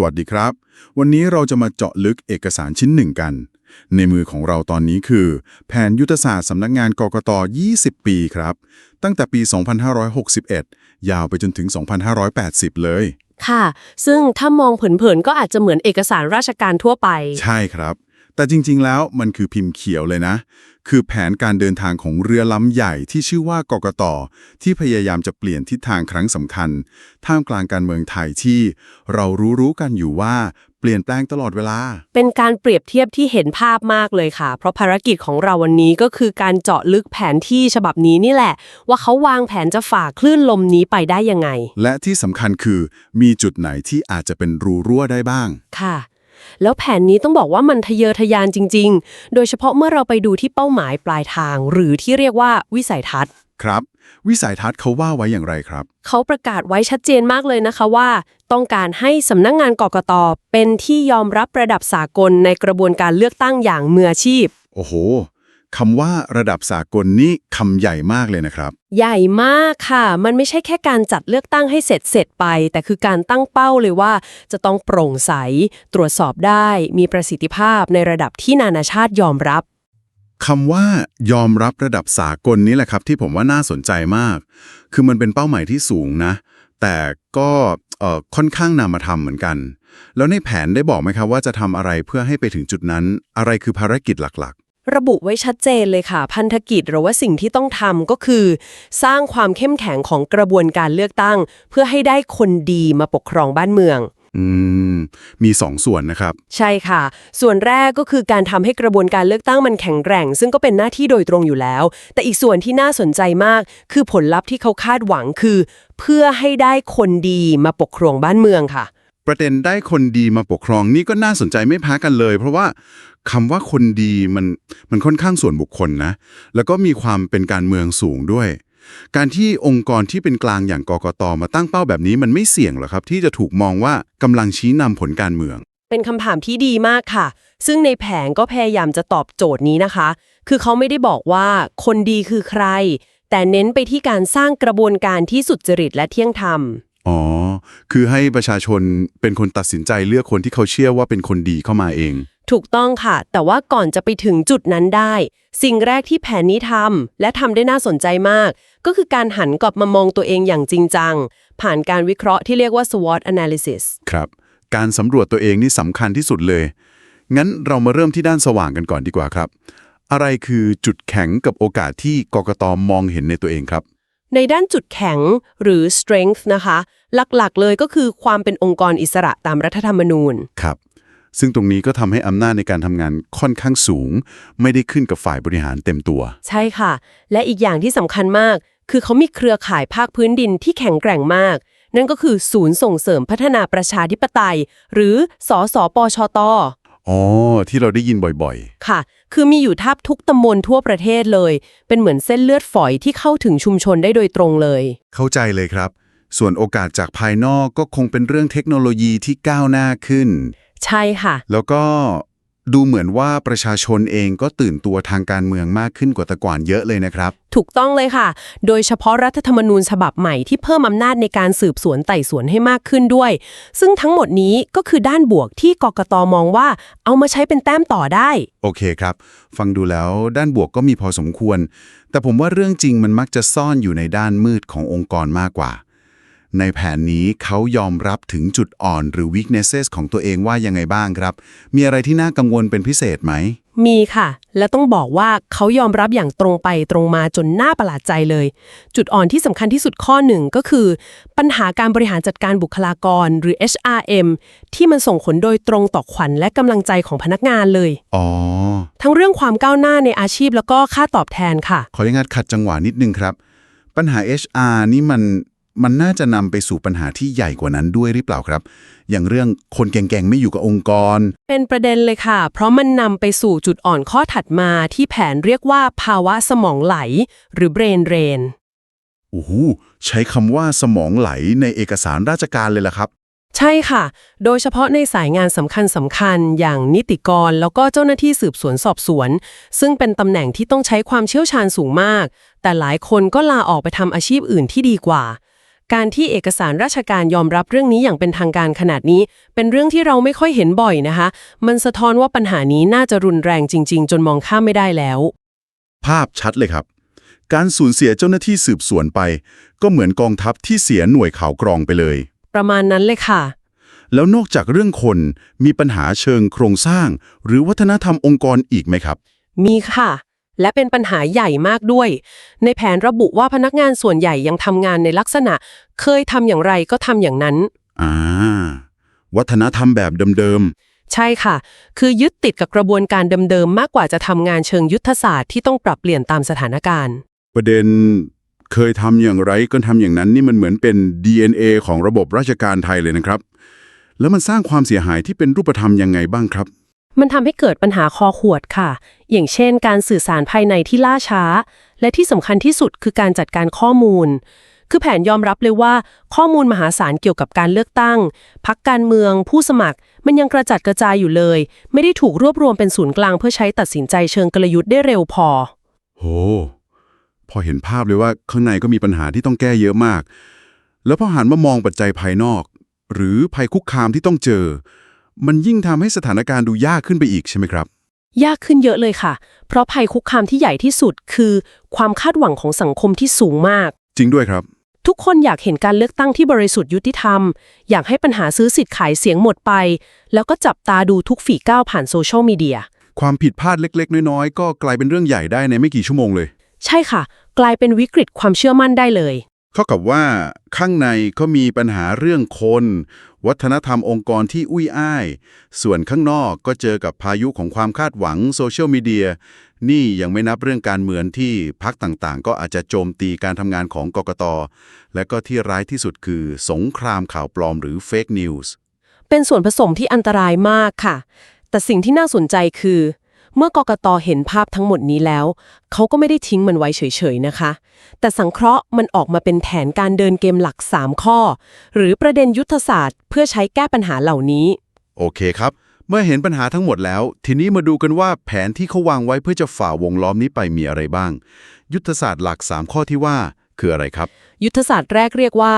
สวัสดีครับ วันนี้เราจะมาเจาะลึกเอกสารชิ้นหนึ่งกัน ในมือของเราตอนนี้คือ แผนยุทธศาสตร์สำนักงานกกต 20 ปีครับ ตั้งแต่ปี 2561 ยาวไปจนถึง 2580 เลย ค่ะ ซึ่งถ้ามองเผินๆก็อาจจะเหมือนเอกสารราชการทั่วไป ใช่ครับ แต่จริงๆแล้วมันคือพิมพ์เขียวเลยนะ คือแผนการเดินทางของเรือลำใหญ่ที่ชื่อว่ากกตที่พยายามจะเปลี่ยนทิศทางครั้งสำคัญ ท่ามกลางการเมืองไทยที่เรารู้ๆกันอยู่ว่าเปลี่ยนแปลงตลอดเวลา เป็นการเปรียบเทียบที่เห็นภาพมากเลยค่ะ เพราะภารกิจของเราวันนี้ก็คือการเจาะลึกแผนที่ฉบับนี้นี่แหละ ว่าเขาวางแผนจะฝ่าคลื่นลมนี้ไปได้ยังไง และที่สำคัญคือมีจุดไหนที่อาจจะเป็นรูรั่วได้บ้าง ค่ะ แล้วแผนนี้ต้องบอกว่ามันทะเยอทะยานจริง ๆ โดยเฉพาะเมื่อเราไปดูที่เป้าหมายปลายทาง หรือที่เรียกว่าวิสัยทัศน์ ครับ วิสัยทัศน์เขาว่าไว้อย่างไรครับ เขาประกาศไว้ชัดเจนมากเลยนะคะว่า ต้องการให้สำนักงงานกกตเป็นที่ยอมรับระดับสากลในกระบวนการเลือกตั้งอย่างมืออาชีพ โอ้โห คำว่าระดับสากลนี่คำใหญ่มากเลยนะครับ ใหญ่มากค่ะ มันไม่ใช่แค่การจัดเลือกตั้งให้เสร็จเสร็จไป แต่คือการตั้งเป้าเลยว่า จะต้องโปร่งใส ตรวจสอบได้ มีประสิทธิภาพในระดับที่นานาชาติยอมรับคำว่ายอมรับระดับสากลนี้แหละครับ ที่ผมว่าน่าสนใจมาก คือมันเป็นเป้าหมายที่สูงนะ แต่ก็เอ่อค่อนข้างนำมาทำเหมือนกัน แล้วในแผนได้บอกไหมครับว่าจะทำอะไรเพื่อให้ไปถึงจุดนั้น อะไรคือภารกิจหลัก ระบุไว้ชัดเจนเลยค่ะ พันธกิจหรือว่าสิ่งที่ต้องทำก็คือ สร้างความเข้มแข็งของกระบวนการเลือกตั้ง เพื่อให้ได้คนดีมาปกครองบ้านเมืองๆอืม มีสองส่วนนะครับ ใช่ค่ะ ส่วนแรกก็คือการทำให้กระบวนการเลือกตั้งมันแข็งแกร่ง ซึ่งก็เป็นหน้าที่โดยตรงอยู่แล้ว แต่อีกส่วนที่น่าสนใจมาก คือผลลัพธ์ที่เขาคาดหวังคือ เพื่อให้ได้คนดีมาปกครองบ้านเมืองค่ะ ประเด็นได้คนดีมาปกครองนี่ก็น่าสนใจไม่แพ้กันเลย เพราะว่าคำว่าคนดีมันมันค่อนข้างส่วนบุคคลนะ แล้วก็มีความเป็นการเมืองสูงด้วย การที่องค์กรที่เป็นกลางอย่างกกตมาตั้งเป้าแบบนี้มันไม่เสี่ยงหรอครับ ที่จะถูกมองว่ากำลังชี้นำผลการเมือง เป็นคำถามที่ดีมากค่ะ ซึ่งในแผนก็พยายามจะตอบโจทย์นี้นะคะ คือเขาไม่ได้บอกว่าคนดีคือใคร แต่เน้นไปที่การสร้างกระบวนการที่สุจริตและเที่ยงธรรม อ๋อ คือให้ประชาชนเป็นคนตัดสินใจเลือกคนที่เขาเชื่อว่าเป็นคนดีเข้ามาเอง ถูกต้องค่ะ แต่ว่าก่อนจะไปถึงจุดนั้นได้ สิ่งแรกที่แผนนี้ทำและทำได้น่าสนใจมาก ก็คือการหันกลับมามองตัวเองอย่างจริงจัง ผ่านการวิเคราะห์ที่เรียกว่า SWOT analysis ครับ การสำรวจตัวเองนี่สำคัญที่สุดเลย งั้นเรามาเริ่มที่ด้านสว่างกันก่อนดีกว่าครับ อะไรคือจุดแข็งกับโอกาสที่กกตมองเห็นในตัวเองครับในด้านจุดแข็งหรือ strength นะคะ หลักๆ เลยก็คือความเป็นองค์กรอิสระตามรัฐธรรมนูญ ครับ ซึ่งตรงนี้ก็ทำให้อำนาจในการทำงานค่อนข้างสูง ไม่ได้ขึ้นกับฝ่ายบริหารเต็มตัว ใช่ค่ะ และอีกอย่างที่สำคัญมาก คือเขามีเครือข่ายภาคพื้นดินที่แข็งแกร่งมาก นั่นก็คือศูนย์ส่งเสริมพัฒนาประชาธิปไตย หรือสสปชต อ๋อ ที่เราได้ยินบ่อยค่ะ คือมีอยู่แทบทุกตำบลทั่วประเทศเลย เป็นเหมือนเส้นเลือดฝอยที่เข้าถึงชุมชนได้โดยตรงเลย ๆ เข้าใจเลยครับ ส่วนโอกาสจากภายนอกก็คงเป็นเรื่องเทคโนโลยีที่ก้าวหน้าขึ้น ใช่ค่ะ แล้วก็ดูเหมือนว่าประชาชนเองก็ตื่นตัวทางการเมืองมากขึ้นกว่าแต่ก่อนเยอะเลยนะครับ ถูกต้องเลยค่ะ โดยเฉพาะรัฐธรรมนูญฉบับใหม่ที่เพิ่มอำนาจในการสืบสวนไต่สวนให้มากขึ้นด้วย ซึ่งทั้งหมดนี้ก็คือด้านบวกที่กกตมองว่า เอามาใช้เป็นแต้มต่อได้ โอเคครับ ฟังดูแล้วด้านบวกก็มีพอสมควร แต่ผมว่าเรื่องจริงมันมักจะซ่อนอยู่ในด้านมืดขององค์กรมากกว่า ในแผนนี้เขายอมรับถึงจุดอ่อนหรือ weaknesses ของตัวเองว่ายังไงบ้างครับ มีอะไรที่น่ากังวลเป็นพิเศษไหม มีค่ะ และต้องบอกว่าเขายอมรับอย่างตรงไปตรงมาจนน่าประหลาดใจเลย จุดอ่อนที่สำคัญที่สุดข้อหนึ่งก็คือ ปัญหาการบริหารจัดการบุคลากร หรือ HRM ที่มันส่งผลโดยตรงต่อขวัญและกำลังใจของพนักงานเลย อ๋อ ทั้งเรื่องความก้าวหน้าในอาชีพแล้วก็ค่าตอบแทนค่ะ ขออนุญาตขัดจังหวะนิดนึงครับ ปัญหา HR นี่มัน มันน่าจะนำไปสู่ปัญหาที่ใหญ่กว่านั้นด้วยหรือเปล่าครับ อย่างเรื่องคนแก่งๆไม่อยู่กับองค์กร เป็นประเด็นเลยค่ะ เพราะมันนำไปสู่จุดอ่อนข้อถัดมาที่แผนเรียกว่าภาวะสมองไหล หรือ brain drain โอ้โหใช้คำว่าสมองไหลในเอกสารราชการเลยล่ะครับ ใช่ค่ะ โดยเฉพาะในสายงานสำคัญสำคัญอย่างนิติกร แล้วก็เจ้าหน้าที่สืบสวนสอบสวน ซึ่งเป็นตำแหน่งที่ต้องใช้ความเชี่ยวชาญสูงมาก แต่หลายคนก็ลาออกไปทำอาชีพอื่นที่ดีกว่า การที่เอกสารราชการยอมรับเรื่องนี้อย่างเป็นทางการขนาดนี้ เป็นเรื่องที่เราไม่ค่อยเห็นบ่อยนะคะ มันสะท้อนว่าปัญหานี้น่าจะรุนแรงจริง ๆ จนมองข้ามไม่ได้แล้ว ภาพชัดเลยครับ การสูญเสียเจ้าหน้าที่สืบสวนไป ก็เหมือนกองทัพที่เสียหน่วยข่าวกรองไปเลย ประมาณนั้นเลยค่ะ แล้วนอกจากเรื่องคนมีปัญหาเชิงโครงสร้าง หรือวัฒนธรรมองค์กรอีกไหมครับ มีค่ะ และเป็นปัญหาใหญ่มากด้วย ในแผนระบุว่าพนักงานส่วนใหญ่ยังทำงานในลักษณะ เคยทำอย่างไรก็ทำอย่างนั้น อ่า วัฒนธรรมแบบเดิมใช่ค่ะ คือยึดติดกับกระบวนการเดิมๆ มากกว่าจะทำงานเชิงยุทธศาสตร์ที่ต้องปรับเปลี่ยนตามสถานการณ์ๆประเด็นเคยทำอย่างไรก็ทำอย่างนั้นนี่มันเหมือนเป็น DNA ของระบบราชการไทยเลยนะครับ แล้วมันสร้างความเสียหายที่เป็นรูปธรรมยังไงบ้างครับ มันทำให้เกิดปัญหาคอขวดค่ะ อย่างเช่น การสื่อสารภายในที่ล่าช้า และที่สำคัญที่สุดคือการจัดการข้อมูล คือแผนยอมรับเลยว่า ข้อมูลมหาศาลเกี่ยวกับการเลือกตั้ง พักการเมือง ผู้สมัคร มันยังกระจัดกระจายอยู่เลย ไม่ได้ถูกรวบรวมเป็นศูนย์กลางเพื่อใช้ตัดสินใจเชิงกลยุทธ์ได้เร็วพอ โห พอเห็นภาพเลยว่าข้างในก็มีปัญหาที่ต้องแก้เยอะมาก แล้วพอหันมามองปัจจัยภายนอก หรือภัยคุกคามที่ต้องเจอ มันยิ่งทำให้สถานการณ์ดูยากขึ้นไปอีกใช่ไหมครับ ยากขึ้นเยอะเลยค่ะ เพราะภัยคุกคามที่ใหญ่ที่สุดคือความคาดหวังของสังคมที่สูงมาก จริงด้วยครับ ทุกคนอยากเห็นการเลือกตั้งที่บริสุทธิ์ยุติธรรม อยากให้ปัญหาซื้อสิทธิ์ขายเสียงหมดไป แล้วก็จับตาดูทุกฝีก้าวผ่านโซเชียลมีเดีย ความผิดพลาดเล็ก ๆ น้อย ๆ ก็กลายเป็นเรื่องใหญ่ได้ในไม่กี่ชั่วโมงเลย ใช่ค่ะ กลายเป็นวิกฤตความเชื่อมั่นได้เลย เท่ากับว่าข้างในก็มีปัญหาเรื่องคน วัฒนธรรมองค์กรที่อุ้ยอ้าย ส่วนข้างนอกก็เจอกับพายุของความคาดหวังโซเชียลมีเดียนี่ยังไม่นับเรื่องการเมืองที่พักต่างๆ ก็อาจจะโจมตีการทำงานของกกต และก็ที่ร้ายที่สุดคือ สงครามข่าวปลอมหรือเฟกนิวส์เป็นส่วนผสมที่อันตรายมากค่ะ แต่สิ่งที่น่าสนใจคือ เมื่อกกตเห็นภาพทั้งหมดนี้แล้ว เขาก็ไม่ได้ทิ้งมันไว้เฉยๆนะคะ แต่สังเคราะห์มันออกมาเป็นแผนการเดินเกมหลัก 3 ข้อ หรือประเด็นยุทธศาสตร์ เพื่อใช้แก้ปัญหาเหล่านี้ โอเคครับ เมื่อเห็นปัญหาทั้งหมดแล้ว ทีนี้มาดูกันว่าแผนที่เขาวางไว้เพื่อจะฝ่าวงล้อมนี้ไปมีอะไรบ้าง ยุทธศาสตร์หลัก 3 ข้อที่ว่าคืออะไรครับ ยุทธศาสตร์แรกเรียกว่า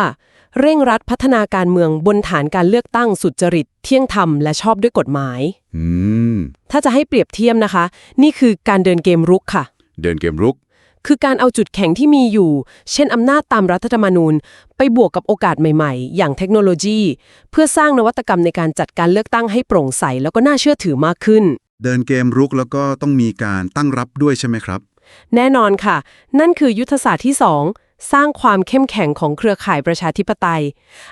เร่งรัดพัฒนาการเมืองบนฐานการเลือกตั้งสุจริต เที่ยงธรรมและชอบด้วยกฎหมาย อืม ถ้าจะให้เปรียบเทียบนะคะ นี่คือการเดินเกมรุกค่ะ เดินเกมรุก คือการเอาจุดแข็งที่มีอยู่ เช่นอำนาจตามรัฐธรรมนูญ ไปบวกกับโอกาสใหม่ๆ อย่างเทคโนโลยี เพื่อสร้างนวัตกรรมในการจัดการเลือกตั้งให้โปร่งใสแล้วก็น่าเชื่อถือมากขึ้น เดินเกมรุกแล้วก็ต้องมีการตั้งรับด้วยใช่ไหมครับ แน่นอนค่ะ นั่นคือยุทธศาสตร์ที่2 สร้างความเข้มแข็งของเครือข่ายประชาธิปไตย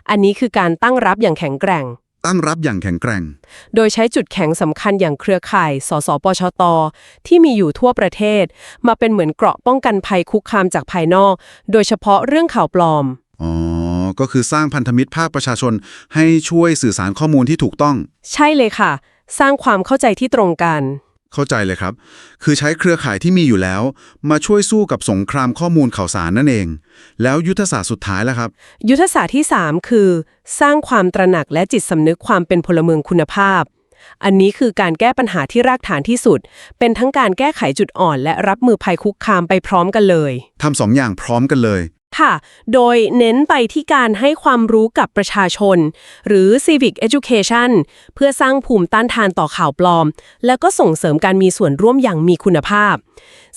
อันนี้คือการตั้งรับอย่างแข็งแกร่ง ตั้งรับอย่างแข็งแกร่ง โดยใช้จุดแข็งสำคัญอย่างเครือข่าย สสปชต ที่มีอยู่ทั่วประเทศ มาเป็นเหมือนเกราะป้องกันภัยคุกคามจากภายนอก โดยเฉพาะเรื่องข่าวปลอม อ๋อ ก็คือสร้างพันธมิตรภาคประชาชน ให้ช่วยสื่อสารข้อมูลที่ถูกต้อง ใช่เลยค่ะ สร้างความเข้าใจที่ตรงกัน เข้าใจเลยครับ คือใช้เครือข่ายที่มีอยู่แล้ว มาช่วยสู้กับสงครามข้อมูลข่าวสารนั่นเอง แล้วยุทธศาสตร์สุดท้ายแล้วครับ ยุทธศาสตร์ที่ 3 คือ สร้างความตระหนักและจิตสำนึกความเป็นพลเมืองคุณภาพ อันนี้คือการแก้ปัญหาที่รากฐานที่สุด เป็นทั้งการแก้ไขจุดอ่อน และรับมือภัยคุกคามไปพร้อมกันเลยทำสองอย่างพร้อมกันเลย ค่ะ โดยเน้นไปที่การให้ความรู้กับประชาชน หรือ civic education เพื่อสร้างภูมิต้านทานต่อข่าวปลอม แล้วก็ส่งเสริมการมีส่วนร่วมอย่างมีคุณภาพ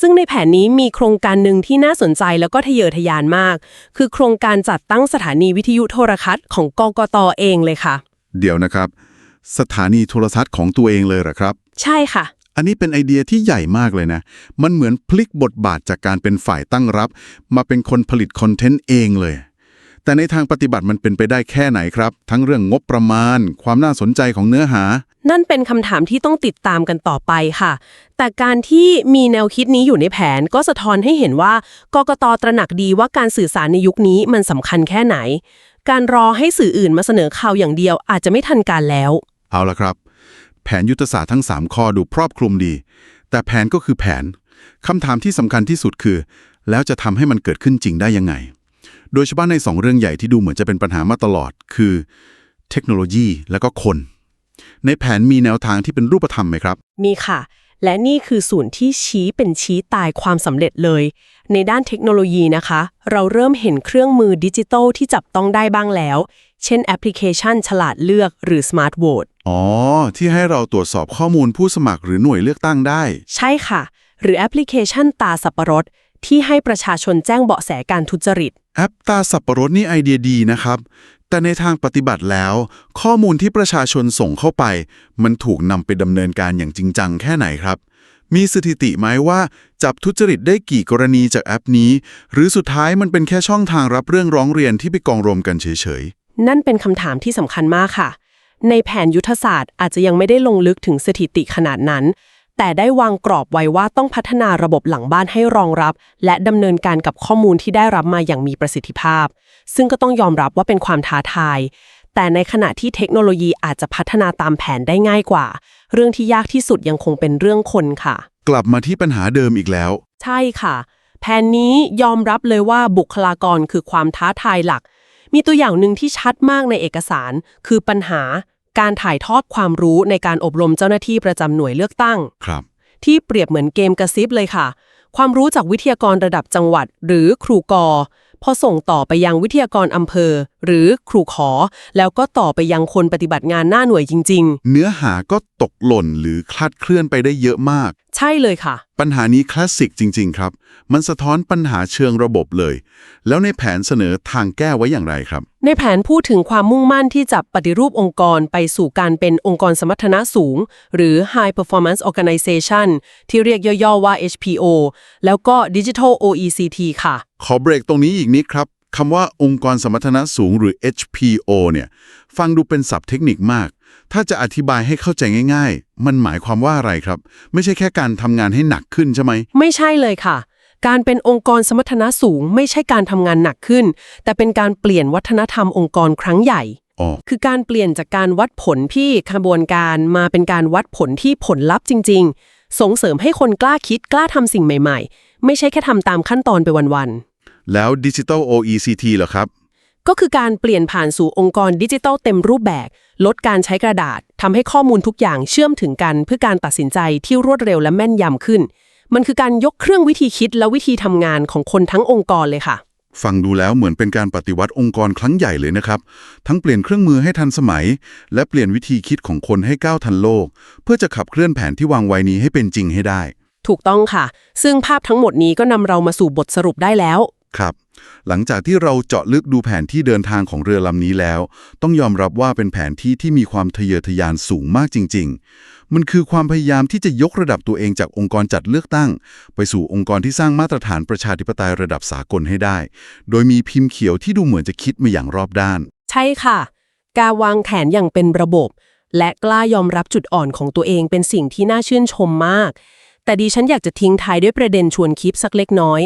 ซึ่งในแผนนี้มีโครงการหนึ่งที่น่าสนใจแล้วก็ทะเยอทะยานมาก คือโครงการจัดตั้งสถานีวิทยุโทรทัศน์ของกกตเองเลยค่ะ เดี๋ยวนะครับ สถานีโทรทัศน์ของตัวเองเลยเหรอครับ ใช่ค่ะ อันนี้เป็นไอเดียที่ใหญ่มากเลยนะ มันเหมือนพลิกบทบาทจากการเป็นฝ่ายตั้งรับ มาเป็นคนผลิตคอนเทนต์เองเลย แต่ในทางปฏิบัติมันเป็นไปได้แค่ไหนครับ ทั้งเรื่องงบประมาณ ความน่าสนใจของเนื้อหา นั่นเป็นคำถามที่ต้องติดตามกันต่อไปค่ะ แต่การที่มีแนวคิดนี้อยู่ในแผนก็สะท้อนให้เห็นว่ากกตตระหนักดีว่าการสื่อสารในยุคนี้มันสำคัญแค่ไหน การรอให้สื่ออื่นมาเสนอข่าวอย่างเดียวอาจจะไม่ทันการแล้ว เอาละครับ แผนยุทธศาสตร์ทั้ง 3 ข้อดูครอบคลุมดี แต่แผนก็คือแผนคำถามที่สำคัญที่สุดคือ แล้วจะทำให้มันเกิดขึ้นจริงได้ยังไง โดยเฉพาะใน 2 เรื่องใหญ่ที่ดูเหมือนจะเป็นปัญหามาตลอด คือเทคโนโลยีและก็คน ในแผนมีแนวทางที่เป็นรูปธรรมไหมครับ มีค่ะ และนี่คือส่วนที่ชี้เป็นชี้ตายความสำเร็จเลย ในด้านเทคโนโลยีนะคะ เราเริ่มเห็นเครื่องมือดิจิทัลที่จับต้องได้บ้างแล้ว เช่นแอปพลิเคชัน ฉลาดเลือกหรือ Smart Vote อ๋อ ที่ให้เราตรวจสอบข้อมูลผู้สมัครหรือหน่วยเลือกตั้งได้ ใช่ค่ะ หรือแอปพลิเคชันตาสับปะรด ที่ให้ประชาชนแจ้งเบาะแสการทุจริต แอปตาสับปะรดนี่ไอเดียดีนะครับ แต่ในทางปฏิบัติแล้ว ข้อมูลที่ประชาชนส่งเข้าไป มันถูกนำไปดำเนินการอย่างจริงจังแค่ไหนครับ มีสถิติไหมว่า จับทุจริตได้กี่กรณีจากแอปนี้ หรือสุดท้ายมันเป็นแค่ช่องทางรับเรื่องร้องเรียนที่ไปกองรวมกันเฉยนั่นเป็นคำถามที่สำคัญมากค่ะ ในแผนยุทธศาสตร์อาจจะยังไม่ได้ลงลึกถึงสถิติขนาดนั้น แต่ได้วางกรอบไว้ว่าต้องพัฒนาระบบหลังบ้านให้รองรับ และดำเนินการกับข้อมูลที่ได้รับมาอย่างมีประสิทธิภาพ ซึ่งก็ต้องยอมรับว่าเป็นความท้าทาย แต่ในขณะที่เทคโนโลยีอาจจะพัฒนาตามแผนได้ง่ายกว่า เรื่องที่ยากที่สุดยังคงเป็นเรื่องคนค่ะๆกลับมาที่ปัญหาเดิมอีกแล้ว ใช่ค่ะ แผนนี้ยอมรับเลยว่าบุคลากรคือความท้าทายหลักมีตัวอย่างหนึ่งที่ชัดมากในเอกสาร คือปัญหา การถ่ายทอดความรู้ในการอบรมเจ้าหน้าที่ประจำหน่วยเลือกตั้ง ครับ ที่เปรียบเหมือนเกมกระซิบเลยค่ะ ความรู้จากวิทยากรระดับจังหวัด หรือครูกอ พอส่งต่อไปยังวิทยากรอำเภอ หรือครูขอ แล้วก็ต่อไปยังคนปฏิบัติงานหน้าหน่วยจริง เนื้อหาก็ตกหล่นหรือคลาดเคลื่อนไปได้เยอะมาก ๆ ใช่เลยค่ะ ปัญหานี้คลาสสิกจริง ๆ ครับ มันสะท้อนปัญหาเชิงระบบเลย แล้วในแผนเสนอทางแก้ไว้อย่างไรครับ ในแผนพูดถึงความมุ่งมั่นที่จะปฏิรูปองค์กรไปสู่การเป็นองค์กรสมรรถนะสูง หรือ High Performance Organization ที่เรียกย่อ ๆ ว่า HPO แล้วก็ Digital OECT ค่ะ ขอเบรกตรงนี้อีกนิดครับ คำว่าองค์กรสมรรถนะสูงหรือ HPO เนี่ย ฟังดูเป็นศัพท์เทคนิคมาก ถ้าจะอธิบายให้เข้าใจง่าย ๆ มันหมายความว่าอะไรครับ ไม่ใช่แค่การทำงานให้หนักขึ้นใช่ไหม ไม่ใช่เลยค่ะ การเป็นองค์กรสมรรถนะสูง ไม่ใช่การทำงานหนักขึ้น แต่เป็นการเปลี่ยนวัฒนธรรมองค์กรครั้งใหญ่ อ๋อ คือการเปลี่ยนจากการวัดผลที่ขบวนการมาเป็นการวัดผลที่ผลลัพธ์จริง ๆ ส่งเสริมให้คนกล้าคิดกล้าทำสิ่งใหม่ ๆ ไม่ใช่แค่ทำตามขั้นตอนไปวันๆ แล้ว Digital OECT เหรอครับ ก็คือการเปลี่ยนผ่านสู่องค์กรดิจิทัลเต็มรูปแบบ ลดการใช้กระดาษทำให้ข้อมูลทุกอย่างเชื่อมถึงกันเพื่อการตัดสินใจที่รวดเร็วและแม่นยำขึ้น มันคือการยกเครื่องวิธีคิดและวิธีทำงานของคนทั้งองค์กรเลยค่ะ ฟังดูแล้วเหมือนเป็นการปฏิวัติองค์กรครั้งใหญ่เลยนะครับ ทั้งเปลี่ยนเครื่องมือให้ทันสมัย และเปลี่ยนวิธีคิดของคนให้ก้าวทันโลก เพื่อจะขับเคลื่อนแผนที่วางไว้นี้ให้เป็นจริงให้ได้ ถูกต้องค่ะ ซึ่งภาพทั้งหมดนี้ก็นำเรามาสู่บทสรุปได้แล้ว ครับ หลังจากที่เราเจาะลึกดูแผนที่เดินทางของเรือลำนี้แล้ว ต้องยอมรับว่าเป็นแผนที่ที่มีความทะเยอทะยานสูงมากจริง ๆ มันคือความพยายามที่จะยกระดับตัวเองจากองค์กรจัดเลือกตั้ง ไปสู่องค์กรที่สร้างมาตรฐานประชาธิปไตยระดับสากลให้ได้ โดยมีพิมพ์เขียวที่ดูเหมือนจะคิดมาอย่างรอบด้าน ใช่ค่ะ การวางแผนอย่างเป็นระบบ และกล้ายอมรับจุดอ่อนของตัวเองเป็นสิ่งที่น่าชื่นชมมาก แต่ดิฉันอยากจะทิ้งท้ายด้วยประเด็นชวนคิดสักเล็กน้อย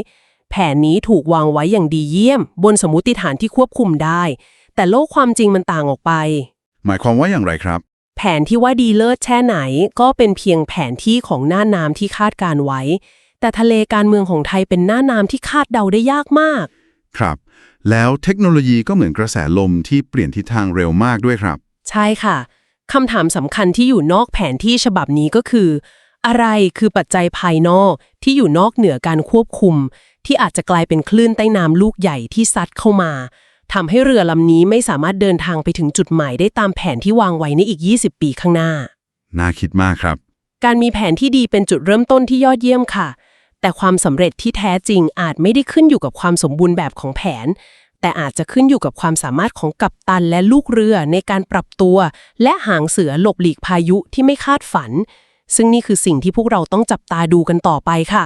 แผนนี้ถูกวางไว้อย่างดีเยี่ยม บนสมมติฐานที่ควบคุมได้ แต่โลกความจริงมันต่างออกไป หมายความว่าอย่างไรครับ แผนที่ว่าดีเลิศแค่ไหน ก็เป็นเพียงแผนที่ของหน้าน้ำที่คาดการไว้ แต่ทะเลการเมืองของไทยเป็นหน้าน้ำที่คาดเดาได้ยากมาก ครับ แล้วเทคโนโลยีก็เหมือนกระแสลมที่เปลี่ยนทิศทางเร็วมากด้วยครับ ใช่ค่ะคำถามสำคัญที่อยู่นอกแผนที่ฉบับนี้ก็คือ อะไรคือปัจจัยภายนอกที่อยู่นอกเหนือการควบคุม ที่อาจจะกลายเป็นคลื่นใต้น้ำลูกใหญ่ที่ซัดเข้ามาทำให้เรือลำนี้ไม่สามารถเดินทางไปถึงจุดหมายได้ตามแผนที่วางไว้ในอีก 20 ปีข้างหน้า น่าคิดมากครับ การมีแผนที่ดีเป็นจุดเริ่มต้นที่ยอดเยี่ยมค่ะ แต่ความสำเร็จที่แท้จริงอาจไม่ได้ขึ้นอยู่กับความสมบูรณ์แบบของแผน แต่อาจจะขึ้นอยู่กับความสามารถของกัปตันและลูกเรือในการปรับตัว และหางเสือหลบหลีกพายุที่ไม่คาดฝัน ซึ่งนี่คือสิ่งที่พวกเราต้องจับตาดูกันต่อไปค่ะ